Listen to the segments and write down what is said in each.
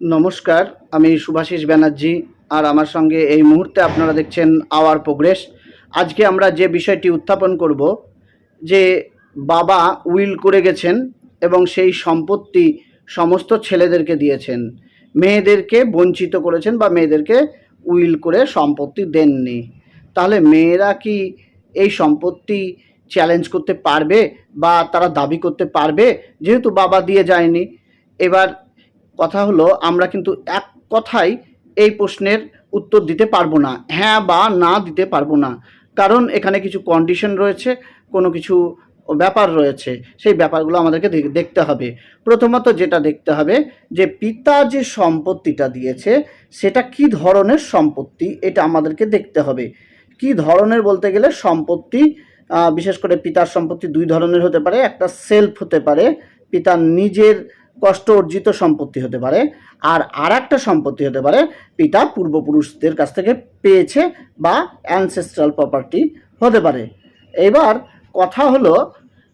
নমস্কার, আমি সুভাষিস ব্যানার্জি আর আমার সঙ্গে এই মুহূর্তে আপনারা দেখছেন আওয়ার প্রোগ্রেস। আজকে আমরা যে বিষয়টি উত্থাপন করব, যে বাবা উইল করে গেছেন এবং সেই সম্পত্তি সমস্ত ছেলেদেরকে দিয়েছেন। মেয়েদেরকে বঞ্চিত করেছেন বা মেয়েদেরকে উইল করে সম্পত্তি দেননি। তাহলে মেয়েরা কি এই সম্পত্তি চ্যালেঞ্জ করতে পারবে বা তারা দাবি করতে পারবে? যেহেতু বাবা দিয়ে যায়নি, এবার কথা হলো, আমরা কিন্তু এক কথায় এই প্রশ্নের উত্তর দিতে পারব না হ্যাঁ বা না দিতে পারব না। কারণ এখানে কিছু কন্ডিশন রয়েছে, কোনো কিছু ব্যাপার রয়েছে, সেই ব্যাপারগুলো আমাদেরকে দেখতে হবে। প্রথমত যেটা দেখতে হবে, যে পিতা যে সম্পত্তিটা দিয়েছে, সেটা কি ধরনের সম্পত্তি এটা আমাদেরকে দেখতে হবে। কি ধরনের বলতে গেলে সম্পত্তি বিশেষ করে পিতার সম্পত্তি দুই ধরনের হতে পারে, একটা সেলফ হতে পারে পিতার নিজের কষ্ট অর্জিত সম্পত্তি হতে পারে, আর আর একটা সম্পত্তি হতে পারে, পিতা পূর্বপুরুষদের কাছ থেকে পেয়েছে বা অ্যানসেস্ট্রাল প্রপার্টি হতে পারে। এবার কথা হলো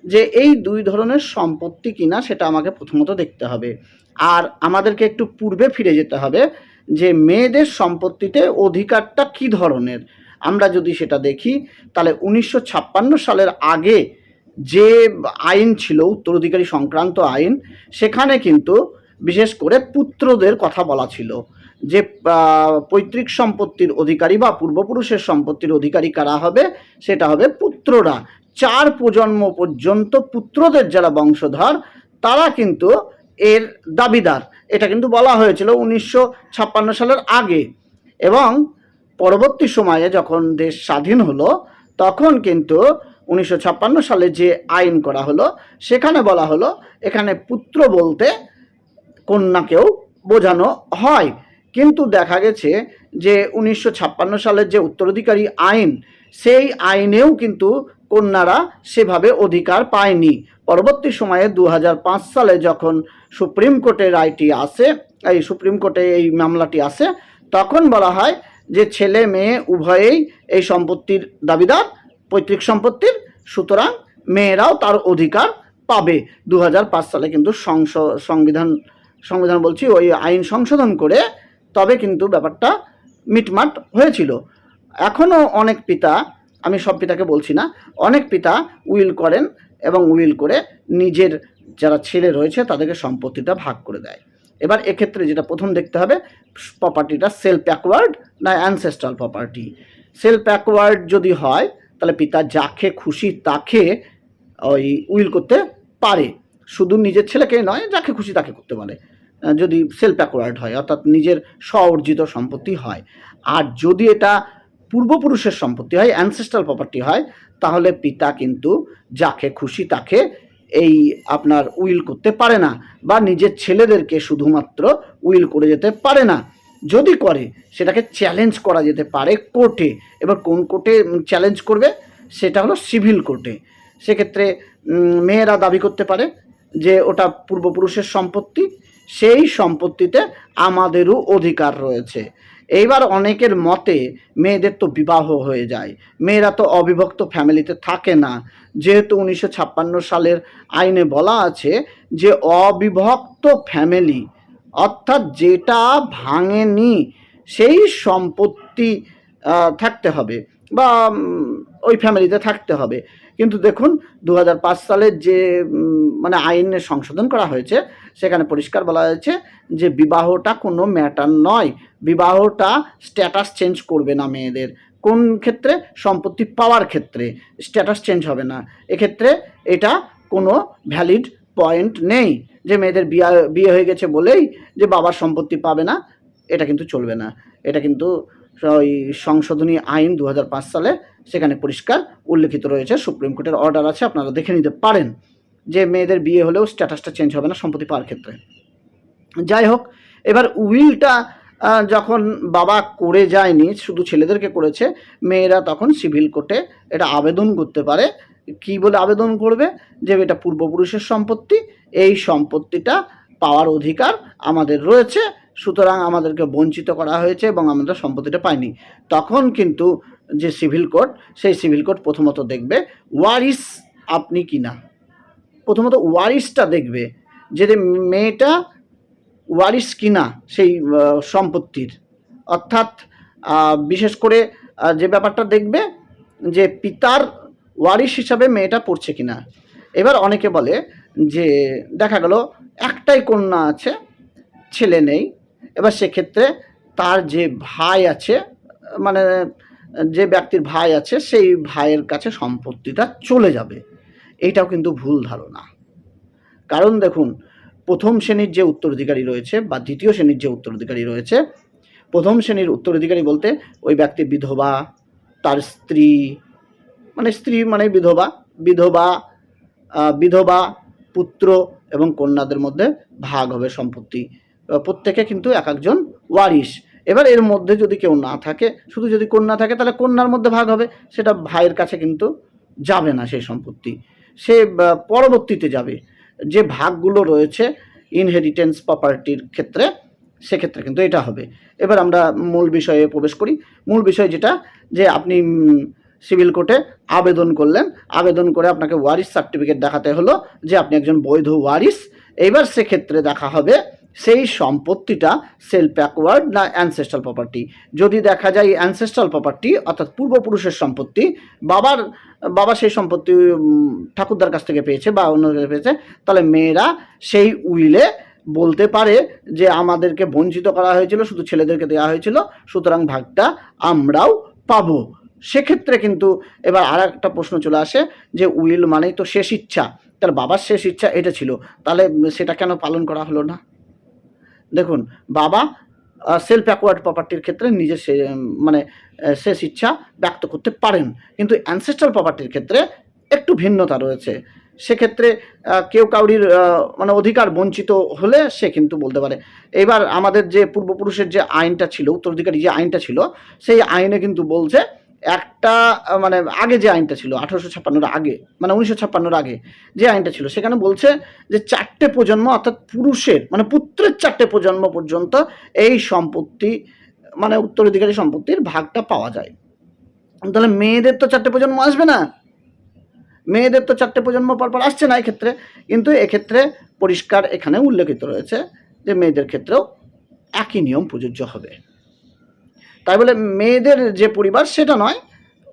যে এই দুই ধরনের সম্পত্তি কিনা সেটা আমাকে প্রথমত দেখতে হবে। আর আমাদেরকে একটু পূর্বে ফিরে যেতে হবে যে মেয়েদের সম্পত্তিতে অধিকারটা কি ধরনের। আমরা যদি সেটা দেখি, তাহলে উনিশশো ছাপ্পান্ন সালের আগে যে আইন ছিল, উত্তরাধিকারী সংক্রান্ত আইন, সেখানে কিন্তু বিশেষ করে পুত্রদের কথা বলা ছিল। যে পৈতৃক সম্পত্তির অধিকারী বা পূর্বপুরুষের সম্পত্তির অধিকারী কারা হবে, সেটা হবে পুত্ররা। চার প্রজন্ম পর্যন্ত পুত্রদের যারা বংশধর, তারা কিন্তু এর দাবিদার। এটা কিন্তু বলা হয়েছিল উনিশশো ছাপ্পান্ন সালের আগে। এবং পরবর্তী সময়ে যখন দেশ স্বাধীন হলো, তখন কিন্তু উনিশশো ছাপ্পান্ন সালে যে আইন করা হলো, সেখানে বলা হলো, এখানে পুত্র বলতে কন্যাকেও বোঝানো হয়। কিন্তু দেখা গেছে যে উনিশশো ছাপ্পান্ন সালের যে উত্তরাধিকারী আইন, সেই আইনেও কিন্তু কন্যারা সেভাবে অধিকার পায়নি। পরবর্তী সময়ে দু হাজার পাঁচ সালে যখন সুপ্রিম কোর্টে রায়টি আসে, এই সুপ্রিম কোর্টে এই মামলাটি আসে, তখন বলা হয় যে ছেলে মেয়ে উভয়েই এই সম্পত্তির দাবিদার। পৈতৃক সম্পত্তির, সুতরাং মেয়েরাও তার অধিকার পাবে। দু হাজার পাঁচ সালে কিন্তু সংবিধান সংবিধান বলছি, ওই আইন সংশোধন করে তবে কিন্তু ব্যাপারটা মিটমাট হয়েছিল। এখনও অনেক পিতা, আমি সব পিতাকে বলছি না, অনেক পিতা উইল করেন এবং উইল করে নিজের যারা ছেলে রয়েছে তাদেরকে সম্পত্তিটা ভাগ করে দেয়। এবার এক্ষেত্রে যেটা প্রথম দেখতে হবে প্রপার্টিটা সেল প্যাকওয়ার্ড না অ্যানসেস্ট্রাল প্রপার্টি সেল প্যাকওয়ার্ড যদি হয় তাহলে পিতা যাকে খুশি তাকে ওই উইল করতে পারে। শুধু নিজের ছেলেকে নয়, যাকে খুশি তাকে করতে পারে। যদি সেলফ ব্যাকওয়ার্ড হয়, অর্থাৎ নিজের স্ব অর্জিত সম্পত্তি হয়। আর যদি এটা পূর্বপুরুষের সম্পত্তি হয় অ্যানসেস্ট্রাল প্রপার্টি হয়, তাহলে পিতা কিন্তু যাকে খুশি তাকে এই আপনার উইল করতে পারে না বা নিজের ছেলেদেরকে শুধুমাত্র উইল করে যেতে পারে না। যদি করে, সেটাকে চ্যালেঞ্জ করা যেতে পারে কোর্টে এবার কোন কোর্টে চ্যালেঞ্জ করবে, সেটা হলো সিভিল কোর্টে সেক্ষেত্রে মেয়েরা দাবি করতে পারে যে, ওটা পূর্বপুরুষের সম্পত্তি, সেই সম্পত্তিতে আমাদেরও অধিকার রয়েছে। এইবার অনেকের মতে, মেয়েদের তো বিবাহ হয়ে যায়। মেয়েরা তো অবিভক্ত ফ্যামিলিতে থাকে না। যেহেতু উনিশশো ছাপ্পান্ন সালের আইনে বলা আছে যে, অবিভক্ত ফ্যামিলি অর্থাৎ যেটা ভাঙেনি, সেই সম্পত্তি থাকতে হবে বা ওই ফ্যামিলিতে থাকতে হবে। কিন্তু দেখুন দু হাজার পাঁচ সালের যে মানে আইনে সংশোধন করা হয়েছে, সেখানে পরিষ্কার বলা হয়েছে যে বিবাহটা কোনো ম্যাটার নয়। বিবাহটা স্ট্যাটাস চেঞ্জ করবে না মেয়েদের। কোন ক্ষেত্রে? সম্পত্তি পাওয়ার ক্ষেত্রে। স্ট্যাটাস চেঞ্জ হবে না। এক্ষেত্রে এটা কোনো ভ্যালিড পয়েন্ট নেই যে মেয়েদের বিয়ে বিয়ে হয়ে গেছে বলেই যে বাবার সম্পত্তি পাবে না, এটা কিন্তু চলবে না। এটা কিন্তু ওই সংশোধনী আইন দু হাজার পাঁচ সালে সেখানে পরিষ্কার উল্লেখিত রয়েছে, সুপ্রিম কোর্টের অর্ডার আছে, আপনারা দেখে নিতে পারেন যে মেয়েদের বিয়ে হলেও স্ট্যাটাসটা চেঞ্জ হবে না সম্পত্তি পাওয়ার ক্ষেত্রে। যাই হোক, এবার উইলটা যখন বাবা করে যায়নি, শুধু ছেলেদেরকে করেছে, মেয়েরা তখন সিভিল কোর্টে এটা আবেদন করতে পারে কি বলে আবেদন করবে? যে এটা পূর্বপুরুষের সম্পত্তি, এই সম্পত্তিটা পাওয়ার অধিকার আমাদের রয়েছে, সুতরাং আমাদেরকে বঞ্চিত করা হয়েছে এবং আমরা সম্পত্তিটা পাইনি। তখন কিন্তু যে সিভিল কোর্ট সেই সিভিল কোর্ট প্রথমত দেখবে ওয়ারিস আপনি কি না প্রথমত ওয়ারিসটা দেখবে, যে মেয়েটা ওয়ারিস কিনা সেই সম্পত্তির। অর্থাৎ বিশেষ করে যে ব্যাপারটা দেখবে, যে পিতার ওয়ারিস হিসাবে মেয়েটা পড়ছে কিনা। এবার অনেকে বলে যে, দেখা গেল একটাই কন্যা আছে, ছেলে নেই। এবার সেক্ষেত্রে তার যে ভাই আছে মানে যে ব্যক্তির ভাই আছে, সেই ভাইয়ের কাছে সম্পত্তিটা চলে যাবে। এইটাও কিন্তু ভুল ধারণা। কারণ দেখুন, প্রথম শ্রেণির যে উত্তরাধিকারী রয়েছে বা দ্বিতীয় শ্রেণির যে উত্তরাধিকারী রয়েছে, প্রথম শ্রেণির উত্তরাধিকারী বলতে ওই ব্যক্তি বিধবা, তার স্ত্রী মানে স্ত্রী মানে বিধবা বিধবা বিধবা, পুত্র এবং কন্যাদের মধ্যে ভাগ হবে সম্পত্তি। প্রত্যেকে কিন্তু এক একজন ওয়ারিশ। এবার এর মধ্যে যদি কেউ না থাকে, শুধু যদি কন্যা থাকে, তাহলে কন্যার মধ্যে ভাগ হবে। সেটা ভাইয়ের কাছে কিন্তু যাবে না সেই সম্পত্তি। সে পরবর্তীতে যাবে। যে ভাগগুলো রয়েছে ইনহেরিটেন্স প্রপার্টির ক্ষেত্রে, সেক্ষেত্রে কিন্তু এটা হবে। এবার আমরা মূল বিষয়ে প্রবেশ করি। মূল বিষয় যেটা, যে আপনি সিভিল কোর্টে আবেদন করলেন। আবেদন করে আপনাকে ওয়ারিস সার্টিফিকেট দেখাতে হলো যে আপনি একজন বৈধ ওয়ারিস এইবার সেক্ষেত্রে দেখা হবে সেই সম্পত্তিটা সেলফ ব্যাকওয়ার্ড না অ্যানসেস্ট্রাল প্রপার্টি যদি দেখা যায় অ্যানসেস্ট্রাল প্রপার্টি অর্থাৎ পূর্বপুরুষের সম্পত্তি, বাবার, বাবা সেই সম্পত্তি ঠাকুরদার কাছ থেকে পেয়েছে বা অন্য পেয়েছে, তাহলে মেয়েরা সেই উইলে বলতে পারে যে আমাদেরকে বঞ্চিত করা হয়েছিল, শুধু ছেলেদেরকে দেওয়া হয়েছিল, সুতরাং ভাগটা আমরাও পাবো। সেক্ষেত্রে কিন্তু এবার আর একটা প্রশ্ন চলে আসে যে উইল মানেই তো শেষ ইচ্ছা। তার বাবার শেষ ইচ্ছা এটা ছিল। তাহলে সেটা কেন পালন করা হলো না? দেখুন, বাবা সেলফ অ্যাকোয়ার্ড প্রপার্টির ক্ষেত্রে নিজের সে মানে শেষ ইচ্ছা ব্যক্ত করতে পারেন। কিন্তু অ্যানসেস্ট্রাল প্রপার্টির ক্ষেত্রে একটু ভিন্নতা রয়েছে। সেক্ষেত্রে কেউ কাউরির মানে অধিকার বঞ্চিত হলে সে কিন্তু বলতে পারে। এবার আমাদের যে পূর্বপুরুষের যে আইনটা ছিল, উত্তরাধিকারী যে আইনটা ছিল, সেই আইনে কিন্তু বলছে একটা মানে আগে যে আইনটা ছিল, আঠারোশো ছাপ্পান্নর আগে মানে উনিশশো ছাপ্পান্নর আগে যে আইনটা ছিল, সেখানে বলছে যে চারটে প্রজন্ম, অর্থাৎ পুরুষের মানে পুত্রের চারটে প্রজন্ম পর্যন্ত এই সম্পত্তি মানে উত্তরাধিকারী সম্পত্তির ভাগটা পাওয়া যায়। তাহলে মেয়েদের তো চারটে প্রজন্ম আসবে না। মেয়েদের তো চারটে প্রজন্ম পরপর আসছে না এক্ষেত্রে, কিন্তু এক্ষেত্রে পরিষ্কার এখানে উল্লেখিত রয়েছে যে মেয়েদের ক্ষেত্রেও একই নিয়ম প্রযোজ্য হবে। তাই বলে মেয়েদের যে পরিবার সেটা নয়,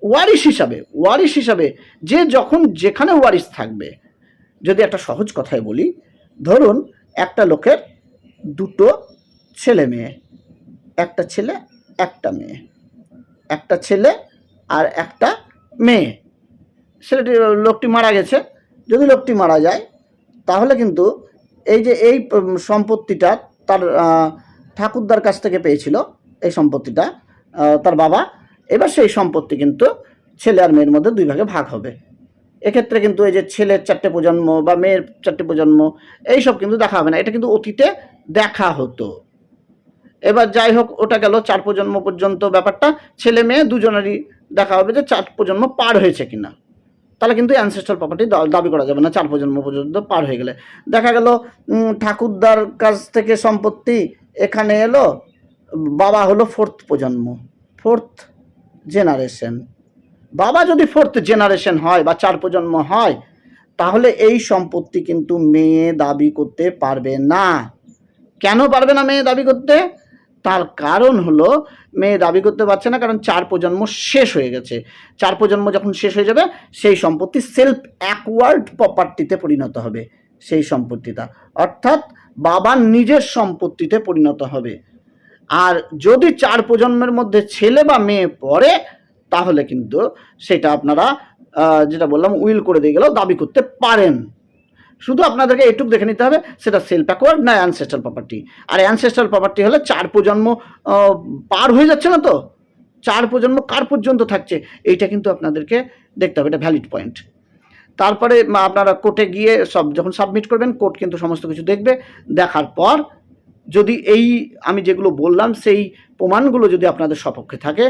ওয়ারিশ হিসাবে ওয়ারিশ হিসাবে যে যখন যেখানে ওয়ারিশ থাকবে, যদি একটা সহজ কথায় বলি, ধরুন একটা লোকের দুটো ছেলে মেয়ে, একটা ছেলে, একটা মেয়ে, একটা ছেলে আর একটা মেয়ে। ছেলেটি, লোকটি মারা গেছে, যদি লোকটি মারা যায়, তাহলে কিন্তু এই যে এই সম্পত্তিটা তার ঠাকুরদার কাছ থেকে পেয়েছিল এই সম্পত্তিটা তার বাবা। এবার সেই সম্পত্তি কিন্তু ছেলে আর মেয়ের মধ্যে দুই ভাগে ভাগ হবে। এক্ষেত্রে কিন্তু এই যে ছেলের চারটে প্রজন্ম বা মেয়ের চারটে প্রজন্ম, এইসব কিন্তু দেখা হবে না। এটা কিন্তু অতীতে দেখা হতো। এবার যাই হোক, ওটা গেল চার প্রজন্ম পর্যন্ত ব্যাপারটা। ছেলে মেয়ে দুজনেরই দেখা হবে যে চার প্রজন্ম পার হয়েছে কিনা। তাহলে কিন্তু অ্যানসেস্ট্রাল প্রপার্টি দাবি করা যাবে না, চার প্রজন্ম পর্যন্ত পার হয়ে গেলে। দেখা গেল ঠাকুরদার কাছ থেকে সম্পত্তি এখানে এলো বাবা হলো ফোর্থ প্রজন্ম ফোর্থ জেনারেশন বাবা যদি ফোর্থ জেনারেশন হয় বা চার প্রজন্ম হয়, তাহলে এই সম্পত্তি কিন্তু মেয়ে দাবি করতে পারবে না। কেন পারবে না মেয়ে দাবি করতে? তার কারণ হলো মেয়ে দাবি করতে পারছে না, কারণ চার প্রজন্ম শেষ হয়ে গেছে। চার প্রজন্ম যখন শেষ হয়ে যাবে, সেই সম্পত্তি সেলফ অ্যাকওয়ার্ড প্রপার্টিতে পরিণত হবে, সেই সম্পত্তিটা। অর্থাৎ বাবার নিজের সম্পত্তিতে পরিণত হবে। আর যদি চার প্রজন্মের মধ্যে ছেলে বা মেয়ে পড়ে, তাহলে কিন্তু সেটা আপনারা যেটা বললাম, উইল করে দিয়ে গেলেও দাবি করতে পারেন। শুধু আপনাদেরকে এটুক দেখে নিতে হবে, সেটা সেলফ অ্যাকোয়ার্ড না অ্যানসেস্ট্রাল প্রপার্টি আর অ্যানসেস্ট্রাল প্রপার্টি হলে চার প্রজন্ম পার হয়ে যাচ্ছে না তো? চার প্রজন্ম কার পর্যন্ত থাকছে? এইটা কিন্তু আপনাদেরকে দেখতে হবে, এটা ভ্যালিড পয়েন্ট তারপরে, আপনারা কোর্টে গিয়ে সব যখন সাবমিট করবেন কোর্ট কিন্তু সমস্ত কিছু দেখবে, দেখার পর যদি এই আমি যেগুলো বললাম, সেই প্রমাণগুলো যদি আপনাদের সপক্ষে থাকে,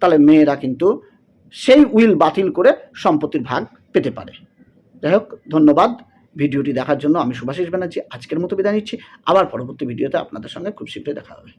তাহলে মেয়েরা কিন্তু সেই উইল বাতিল করে সম্পত্তির ভাগ পেতে পারে। যাই হোক, ধন্যবাদ। ভিডিওটি দেখার জন্য আমি সুভাষিস ব্যানার্জি। আজকের মতো বিদায় নিচ্ছি। আবার পরবর্তী ভিডিওতে আপনাদের সঙ্গে খুব শীঘ্রই দেখা হবে।